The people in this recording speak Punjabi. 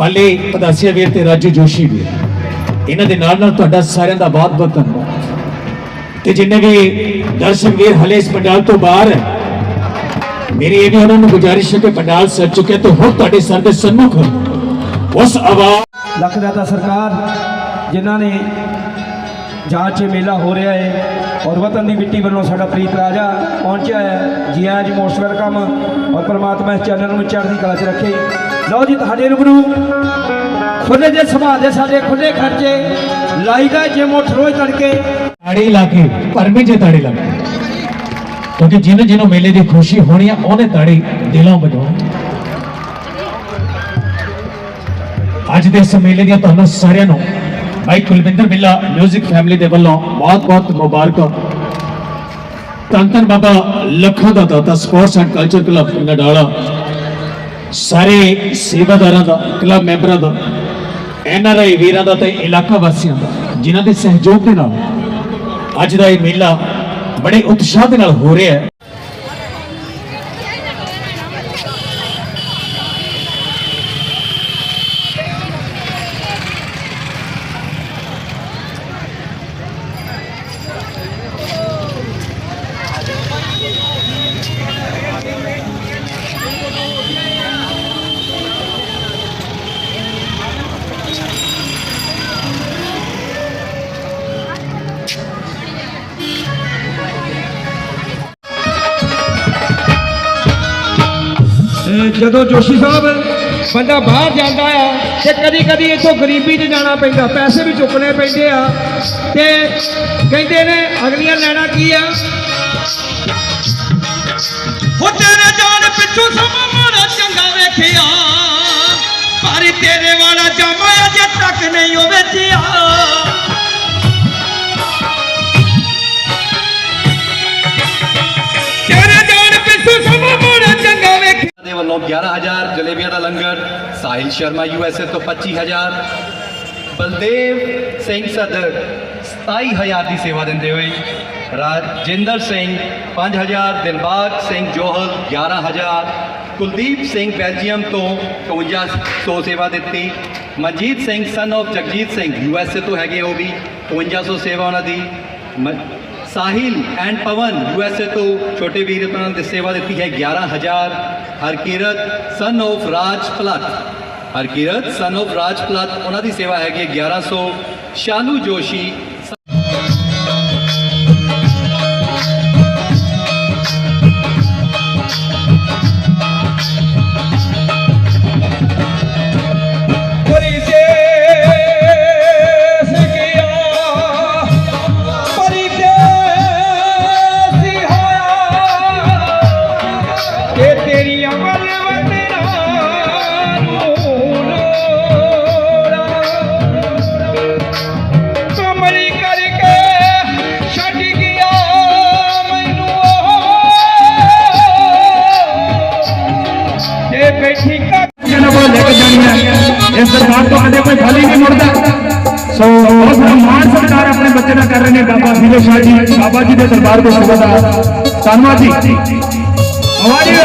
ਪਾਲੇ ਪਦਾਸੀਆ ਵੀਰ ਤੇ ਰਾਜੂ ਜੋਸ਼ੀ ਵੀਰ। ਇਹਨਾਂ ਦੇ ਨਾਲ ਨਾਲ ਤੁਹਾਡਾ ਸਾਰਿਆਂ ਦਾ ਬਹੁਤ ਬਹੁਤ ਧੰਨਵਾਦ। ਤੇ ਜਿੰਨੇ ਵੀ ਦਰਸ਼ਕ ਵੀਰ ਹਲੇ ਇਸ ਪੰਡਾਲ ਤੋਂ ਬਾਹਰ ਹੈ, ਮੇਰੀ ਇਹ ਵੀ ਉਹਨਾਂ ਨੂੰ ਗੁਜ਼ਾਰਿਸ਼ ਹੈ ਕਿ ਪੰਡਾਲ ਸਰ ਚੁੱਕਿਆ ਤੇ ਹੁਣ ਤੁਹਾਡੇ ਸਰ ਦੇ ਸਨਮੁਖ ਉਸ ਆਵਾਜ਼ ਲੱਖ ਦਾਤਾ ਸਰਕਾਰ, ਜਿਨ੍ਹਾਂ ਨੇ ਜਾਂਚ 'ਚ ਮੇਲਾ ਹੋ ਰਿਹਾ ਹੈ ਔਰ ਵਤਨ ਦੀ ਮਿੱਟੀ ਵੱਲੋਂ ਸਾਡਾ ਪ੍ਰੀਤ ਰਾਜਾ ਪਹੁੰਚਿਆ ਹੈ ਜੀ ਆਇਆਂ ਜੀ ਮੋਸਟ ਵੈਲਕਮ ਔਰ ਪ੍ਰਮਾਤਮਾ ਇਸ ਚੈਨਲ ਨੂੰ ਚੜ੍ਹਦੀ ਕਲਾ 'ਚ ਰੱਖੇ ਲਓ ਜੀ ਤੁਹਾਡੇ ਰੂਬਰੂ ਖੁੱਲੇ ਜੇ ਸੁਭਾਅ ਦੇ ਸਾਡੇ ਖੁੱਲੇ ਖਰਚੇ ਲਾਈਦਾ ਜਿਮ ਉੱਠ ਰੋਜ਼ ਤੜਕੇ ਤਾੜੀ ਲਾ ਕੇ ਪਰਮੇ ਜੇ ਤਾੜੀ ਲਾ ਕਿਉਂਕਿ ਜਿਹਨੂੰ ਜਿਹਨੂੰ ਮੇਲੇ ਦੀ ਖੁਸ਼ੀ ਹੋਣੀ ਆ ਉਹਨੇ ਤਾੜੀ ਦਿਲੋਂ ਵਜਾਉਣੀ ਅੱਜ ਦੇ ਇਸ ਮੇਲੇ ਦੀਆਂ ਤੁਹਾਨੂੰ ਸਾਰਿਆਂ ਨੂੰ ਭਾਈ ਕੁਲਵਿੰਦਰ ਬਿੱਲਾ 뮤직 ਫੈਮਿਲੀ ਦੇ ਵੱਲੋਂ ਬਹੁਤ ਬਹੁਤ ਮੁਬਾਰਕਾਂ। ਧੰਨ ਧੰਨ ਬਾਬਾ ਲੱਖਾਂ ਦਾ ਦਾਤਾ sports and culture club Nadala. ਸਾਰੇ ਸੇਵਾਦਾਰਾਂ ਦਾ ਕਲੱਬ ਮੈਂਬਰਾਂ ਦਾ ਐਨਆਰਆਈ ਵੀਰਾਂ ਦਾ ਤੇ ਇਲਾਕਾ ਵਾਸੀਆਂ ਦਾ, ਜਿਨ੍ਹਾਂ ਦੇ ਸਹਿਯੋਗ ਦੇ ਨਾਲ ਅੱਜ ਦਾ ਇਹ ਮੇਲਾ ਬੜੇ ਉਤਸ਼ਾਹ ਦੇ ਨਾਲ ਹੋ ਰਿਹਾ ਹੈ। ਜਦੋਂ ਜੋਸ਼ੀ ਸਾਹਿਬ ਬੰਦਾ ਬਾਹਰ ਜਾਂਦਾ ਆ ਤੇ ਕਦੀ ਕਦੀ ਇੱਥੋਂ ਗਰੀਬੀ 'ਚ ਜਾਣਾ ਪੈਂਦਾ, ਪੈਸੇ ਵੀ ਚੁੱਕਣੇ ਪੈਂਦੇ ਆ ਤੇ ਕਹਿੰਦੇ ਨੇ ਅਗਲੀਆਂ ਲੈਣਾ ਕੀ ਆ? ਹੋ ਤੇਰੇ ਜਾਨ ਪਿੱਛੋਂ ਸਮਾਂ ਮਾੜਾ ਚੰਗਾ ਵੇਖਿਆ, ਪਰ ਤੇਰੇ ਵਾਲਾ ਜਾਮਾ ਅਜੇ ਤੱਕ ਨਹੀਂ ਉਹ ਵੇਚਿਆ 11000 ਜਲੇਬੀਆਂ ਦਾ ਲੰਗਰ ਸਾਹਿਲ ਸ਼ਰਮਾ ਯੂਐਸਏ ਤੋਂ 25000 ਬਲਦੇਵ ਸਿੰਘ ਸਦਰ 27000 ਦੀ ਸੇਵਾ ਦਿੰਦੇ ਹੋਏ ਰਾਜਿੰਦਰ ਸਿੰਘ 5000 ਦਿਲਬਾਗ ਸਿੰਘ ਜੋਹਲ 11000 ਕੁਲਦੀਪ ਸਿੰਘ ਬੈਲਜੀਅਮ ਤੋਂ 5200 ਸੇਵਾ ਦਿੱਤੀ Manjit Singh son of Jagjit Singh USA ਤੋਂ ਹੈਗੇ ਉਹ ਵੀ 5200 ਸੇਵਾ ਉਹਨਾਂ ਦੀ ਮ- ਸਾਹਿਲ ਐਂਡ ਪਵਨ ਯੂਐਸਏ ਤੋਂ ਛੋਟੇ ਵੀਰ ਉਹਨਾਂ ਨੇ ਸੇਵਾ ਦਿੱਤੀ ਹੈ 11000 ਹਰਕੀਰਤ ਸਨ of ਰਾਜ ਪਲਟ ਹਰਕੀਰਤ ਸਨ of ਰਾਜ ਪਲਟ ਉਹਨਾਂ ਦੀ ਸੇਵਾ ਹੈਗੀ ਹੈ 1100 ਸ਼ਾਲੂ ਜੋਸ਼ੀ ਇਸ ਦਰਬਾਰ ਤੋਂ ਕਦੇ ਕੋਈ ਖਾਲੀ ਨਹੀਂ ਮੁੜਦਾ। ਸੋ ਬਹੁਤ ਮਾਣ ਸਤਿਕਾਰ ਆਪਣੇ ਬੱਚੇ ਦਾ ਕਰ ਰਹੇ ਨੇ ਬਾਬਾ ਫਿਰੋਜ਼ ਸ਼ਾਹ ਜੀ, ਬਾਬਾ ਜੀ ਦੇ ਦਰਬਾਰ ਤੋਂ ਸਰਬਦਾ ਧੰਨਵਾਦ ਜੀ। ਹਮਾਰੀ